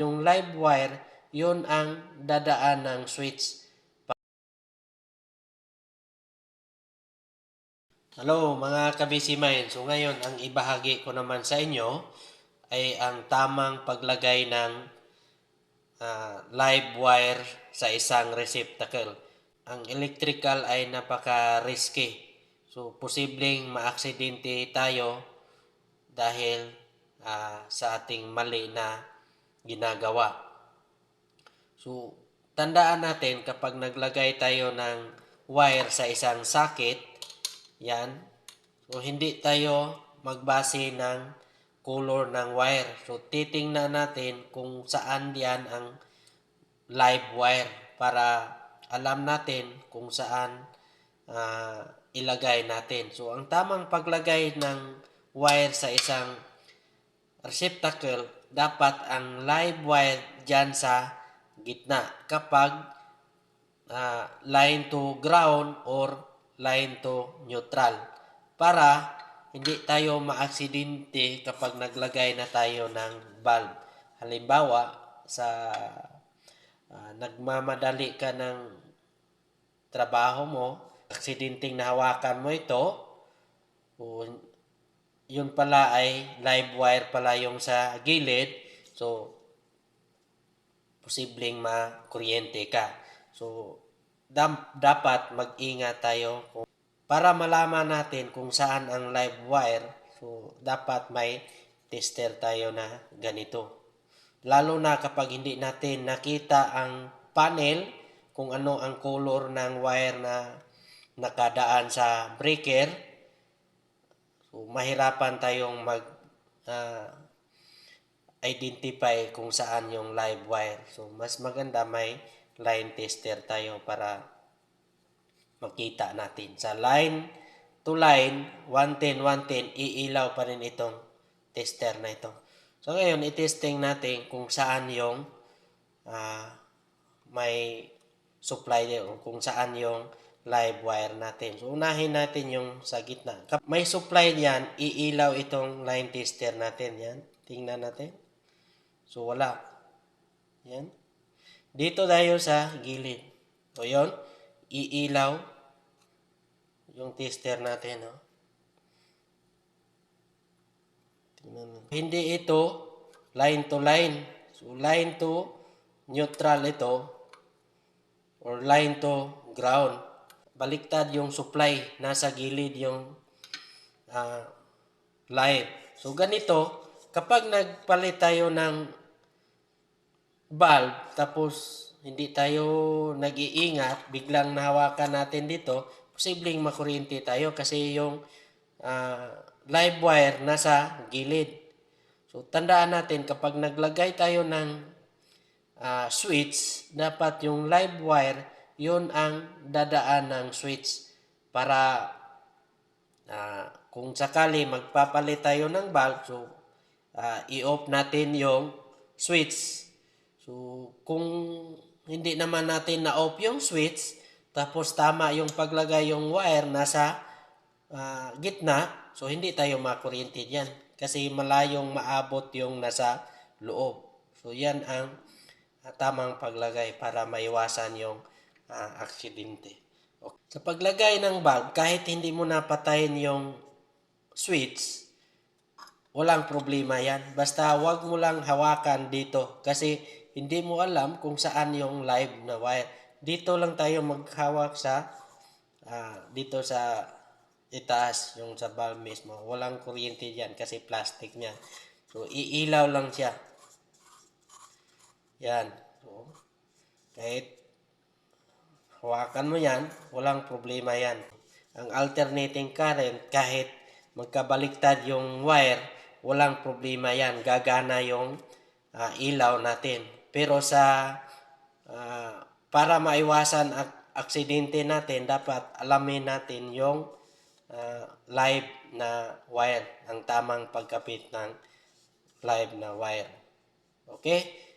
Yung live wire, yun ang dadaan ng switch. Hello mga kabisi. So ngayon, ang ibahagi ko naman sa inyo ay ang tamang paglagay ng ah, live wire sa isang receptacle. Ang electrical ay napaka-risky. So, posibleng maaksidente tayo dahil ah, sa ating mali na ginagawa. So, tandaan natin kapag naglagay tayo ng wire sa isang socket, yan, so hindi tayo magbase ng color ng wire. So, titingnan natin kung saan yan ang live wire para alam natin kung saan ah, ilagay natin. So, ang tamang paglagay ng wire sa isang receptacle, dapat ang live wire dyan sa gitna kapag ah, line to ground or line to neutral para hindi tayo maaksidente kapag naglagay na tayo ng bulb. Halimbawa, sa ah, nagmamadali ka ng trabaho mo, aksidenteng nahawakan mo ito, o yun pala ay live wire pala yung sa gilid. So, posibleng makuryente ka. So, dam- dapat mag-ingat tayo kung, para malaman natin kung saan ang live wire. So, dapat may tester tayo na ganito. Lalo na kapag hindi natin nakita ang panel, kung ano ang color ng wire na nakadaan sa breaker, So, mahirapan tayong mag ah, identify kung saan yung live wire. So, mas maganda may line tester tayo para makita natin. Sa line to line, 110, 110, iilaw pa rin itong tester na ito. So, ngayon, itesting natin kung saan yung ah, may supply din, kung saan yung live wire natin. So, unahin natin yung sa gitna. May supply diyan, iilaw itong line tester natin. Yan. Tingnan natin. So, wala. Yan. Dito tayo sa gilid. So, yun. Iilaw yung tester natin. No? Tingnan. Hindi ito line to line. So, line to neutral ito or line to ground. Baliktad yung supply. Nasa gilid yung ah, line. So, ganito, kapag nagpalit tayo ng bulb, tapos hindi tayo nag-iingat, biglang nahawakan natin dito, posibleng makuryente tayo kasi yung ah, live wire nasa gilid. So, tandaan natin, kapag naglagay tayo ng ah, switch, dapat yung live wire, yun ang dadaan ng switch para ah, kung sakali magpapalit tayo ng bulb, so ah, i-off natin yung switch. So, kung hindi naman natin na-off yung switch, tapos tama yung paglagay yung wire nasa ah, gitna, so hindi tayo makuryente diyan kasi malayong maabot yung nasa loob. So, yan ang ah, tamang paglagay para maiwasan yung ah, aksidente. Okay. Sa paglagay ng bulb, kahit hindi mo napatayin yung switch, walang problema yan. Basta wag mo lang hawakan dito kasi hindi mo alam kung saan yung live na wire. Dito lang tayo maghawak sa ah, dito sa itaas, yung sa bulb mismo. Walang kuryente dyan kasi plastic niya. So, iilaw lang siya. Yan. So, kahit hawakan mo yan, walang problema yan. Ang alternating current, kahit magkabaliktad yung wire, walang problema yan. Gagana yung ah, ilaw natin. Pero sa ah, para maiwasan ak- aksidente natin, dapat alamin natin yung ah, live na wire, ang tamang pagkapit ng live na wire. Okay?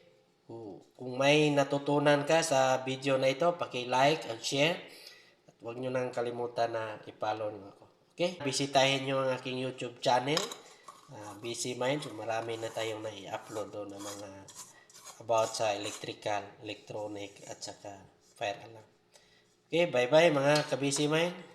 Kung kung may natutunan ka sa video na ito, paki-like and share. At huwag nyo nang kalimutan na i-follow nyo ako. Okay? Bisitahin nyo ang aking YouTube channel. ah, Busy Mind. So, marami na tayong nai-upload doon ng mga about sa electrical, electronic, at saka fire alarm. Okay, bye-bye mga kabisi mind.